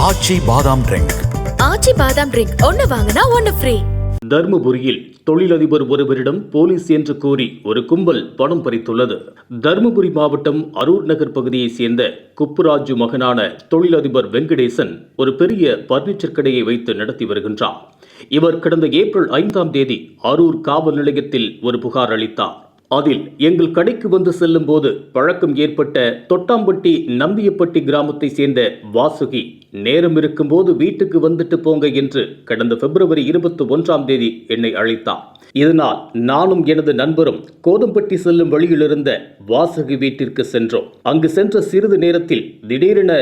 ஆச்சி பாதாம் ட்ரிங்க் ஆச்சி பாதாம் ட்ரிங்க் ஒன்னு வாங்கினா ஒன்னு ஃப்ரீ தர்மபுரியில் தொழிலதிபர் ஒருவரிடம் போலீஸ் என்று கூறி ஒரு கும்பல் பணம் பறித்துள்ளது. தர்மபுரி மாவட்டம் அரூர் நகர் பகுதியைச் சேர்ந்த குப்புராஜு மகனான தொழிலதிபர் வெங்கடேசன் ஒரு பெரிய பர்னிச்சர் கடையை வைத்து நடத்தி வருகின்றார் இவர் கடந்த ஏப்ரல் ஐந்தாம் தேதி அரூர் காவல் நிலையத்தில் ஒரு புகார் அளித்தார். அதில் எங்கள் கடைக்கு வந்து செல்லும் போது பழக்கம் ஏற்பட்ட தொட்டாம்பட்டி நம்பியப்பட்டி கிராமத்தை சேர்ந்த வாசுகி நேரம் இருக்கும்போது வீட்டுக்கு வந்துட்டு போங்க என்று கடந்த பிப்ரவரி இருபத்தி ஒன்றாம் தேதி என்னை அழைத்தார். இதனால் நானும் எனது நண்பரும் கோதம்பட்டி செல்லும் வழியிலிருந்த வாசுகி வீட்டிற்கு சென்றோம். அங்கு சென்ற சிறிது நேரத்தில் திடீரென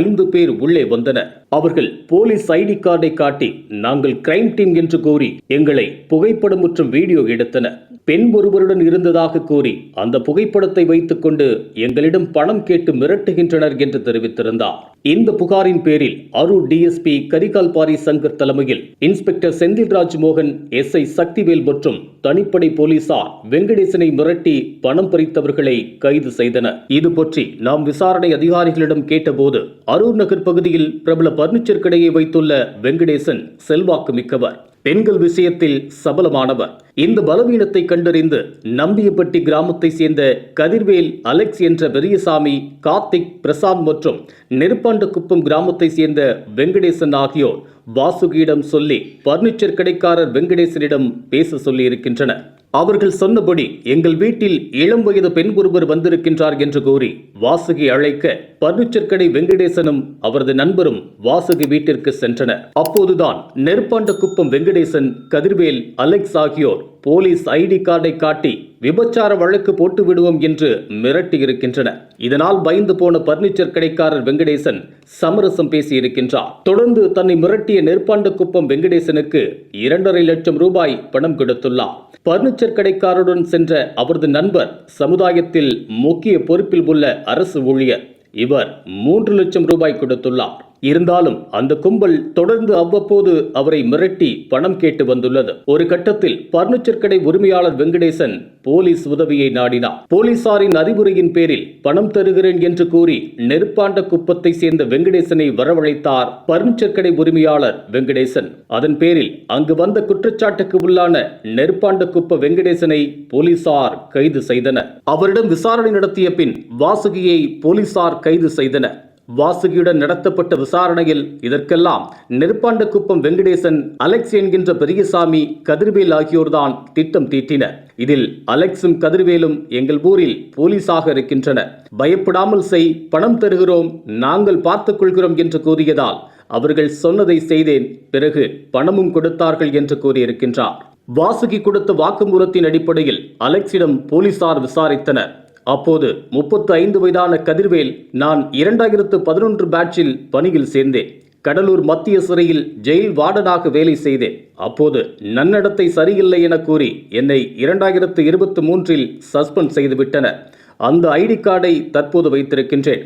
ஐந்து பேர் உள்ளே வந்தனர். அவர்கள் போலீஸ் ஐடி கார்டை காட்டி நாங்கள் கிரைம் டீம் என்று கூறி எங்களை புகைப்படம் மற்றும் வீடியோ எடுத்தனர். பெண் ஒருவருடன் இருந்ததாக கூறி அந்த புகைப்படத்தை வைத்துக்கொண்டு எங்களிடம் பணம் கேட்டு மிரட்டுகின்றனர் என்று தெரிவித்திருந்தார். இந்த புகாரின் பேரில் அரூர் டிஎஸ்பி கரிகால்பாரி சங்கர் தலைமையில் இன்ஸ்பெக்டர் செந்தில்ராஜ் மோகன் எஸ்ஐ சக்திவேல் மற்றும் தனிப்படை போலீசார் வெங்கடேசனை மிரட்டி பணம் பறித்தவர்களை கைது செய்தனர். இது பற்றி நாம் விசாரணை அதிகாரிகளிடம் கேட்டபோது அரூர் நகர் பகுதியில் பிரபல பர்னிச்சர் கடையை வைத்துள்ள வெங்கடேசன் செல்வாக்கு மிக்கவர். பெண்கள் விஷயத்தில் சபலமானவர். இந்த பலவீனத்தை கண்டறிந்து நம்பியப்பட்டி கிராமத்தை சேர்ந்த கதிர்வேல் அலெக்ஸ் என்ற பெரியசாமி கார்த்திக் பிரசாத் மற்றும் நெருப்பாண்டகுப்பம் கிராமத்தை சேர்ந்த வெங்கடேசன் ஆகியோர் வாசுகியிடம் சொல்லி பர்னிச்சர் கடைக்காரர் வெங்கடேசனிடம் பேச சொல்லி இருக்கின்றனர் அவர்கள் சொன்னபடி எங்கள் வீட்டில் இளம் வயது பெண் ஒருவர் வந்திருக்கின்றார் என்று கூறி வாசுகி அழைக்க பர்னிச்சர் கடை வெங்கடேசனும் அவரது நண்பரும் வாசுகி வீட்டிற்கு சென்றனர். அப்போதுதான் நெருப்பாண்டகுப்பம் வெங்கடேசன் கதிர்வேல் அலெக்ஸ் ஆகியோர் போலீஸ் ஐடி கார்டை காட்டி விபச்சார வழக்கு போட்டு விடுவோம் என்று மிரட்டியிருக்கின்றனர் இதனால் பயந்து போன பர்னிச்சர் கடைக்காரர் வெங்கடேசன் சமரசம் பேசி இருக்கின்றார் தொடர்ந்து தன்னை மிரட்டிய நெற்பாண்டக்குப்பம் வெங்கடேசனுக்கு இரண்டரை லட்சம் ரூபாய் பணம் கொடுத்துள்ளார். பர்னிச்சர் கடைக்காரருடன் சென்ற அவரது நண்பர் சமுதாயத்தில் முக்கிய பொறுப்பில் உள்ள அரசு ஊழியர் இவர் மூன்று லட்சம் ரூபாய் கொடுத்துள்ளார். இருந்தாலும் அந்த கும்பல் தொடர்ந்து அவ்வப்போது அவரை மிரட்டி பணம் கேட்டு வந்துள்ளது. ஒரு கட்டத்தில் பர்னிச்சர் கடை உரிமையாளர் வெங்கடேசன் போலீஸ் உதவியை நாடினார். போலீசாரின் அறிவுரையின் பேரில் பணம் தருகிறேன் என்று கூறி நெருப்பாண்ட குப்பத்தை சேர்ந்த வெங்கடேசனை வரவழைத்தார் பர்னிச்சர் கடை உரிமையாளர் வெங்கடேசன். அதன் பேரில் அங்கு வந்த குற்றச்சாட்டுக்கு உள்ளான நெருப்பாண்ட குப்ப வெங்கடேசனை போலீசார் கைது செய்தனர். அவரிடம் விசாரணை நடத்திய பின் வாசுகியை போலீசார் கைது செய்தனர். வாசுகியுடன் நடத்தப்பட்ட விசாரணையில் இதற்கெல்லாம் நெருப்பாண்டக்குப்பம் வெங்கடேசன் அலெக்ஸ் என்கின்ற பெரியசாமி கதிர்வேல் ஆகியோர்தான் திட்டம் தீட்டினர். இதில் அலெக்ஸும் கதிர்வேலும் எங்கள் ஊரில் போலீஸாக இருக்கின்றனர். பயப்படாமல் செய் பணம் தருகிறோம் நாங்கள் பார்த்துக் கொள்கிறோம் என்று கூறியதால் அவர்கள் சொன்னதை செய்தேன் பிறகு பணமும் கொடுத்தார்கள் என்று கூறியிருக்கின்றார். வாசுகி கொடுத்த வாக்குமூலத்தின் அடிப்படையில் அலெக்ஸிடம் போலீசார் விசாரித்தனர். அப்போது முப்பத்து ஐந்து வயதான கதிர்வேல் நான் இரண்டாயிரத்து பதினொன்று பேட்சில் பணியில் சேர்ந்தேன். கடலூர் மத்திய சிறையில் ஜெயில் வார்டனாக வேலை செய்தேன். அப்போது நன்னடத்தை சரியில்லை என கூறி என்னை இரண்டாயிரத்து இருபத்தி மூன்றில் சஸ்பெண்ட் செய்துவிட்டனர். அந்த ஐடி கார்டை தற்போது வைத்திருக்கின்றேன்.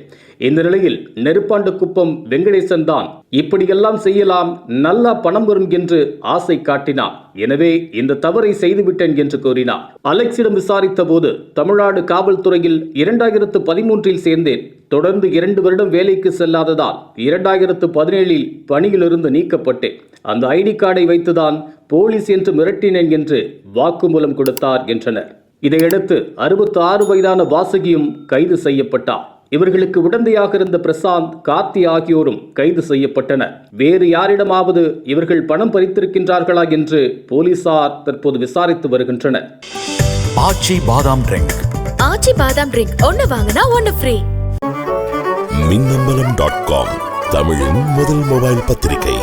இந்த நிலையில் நெருப்பாண்டு குப்பம் வெங்கடேசன் தான் இப்படியெல்லாம் செய்யலாம் நல்லா பணம் வரும் என்று ஆசை காட்டினான். எனவே இந்த தவறை செய்துவிட்டேன் என்று கூறினார். அலெக்ஸிடம் விசாரித்த போது தமிழ்நாடு காவல்துறையில் இரண்டாயிரத்து பதிமூன்றில் சேர்ந்தேன். தொடர்ந்து இரண்டு வருடம் வேலைக்கு செல்லாததால் இரண்டாயிரத்து பதினேழில் பணியிலிருந்து நீக்கப்பட்டேன். அந்த ஐடி கார்டை வைத்துதான் போலீஸ் என்று மிரட்டினேன் என்று வாக்குமூலம் கொடுத்தார் என்றனர். இதையடுத்து அறுபத்தி ஆறு வயதான வாசுகியும் கைது செய்யப்பட்டார். இவர்களுக்கு உடந்தையாக இருந்த பிரசாந்த் கார்த்தி ஆகியோரும் கைது செய்யப்பட்டனர். வேறு யாரிடமாவது இவர்கள் பணம் பறித்திருக்கின்றார்களா என்று போலீசார் தற்போது விசாரித்து வருகின்றனர். ஆச்சி பாதாம் ட்ரிங்க். ஆச்சி பாதாம் ட்ரிங்க். ஒன்னு வாங்கினா ஒன்னு ஃப்ரீ மின்னம்பலம் டாட் காம் தமிழின் முதல் மொபைல் பத்திரிகை.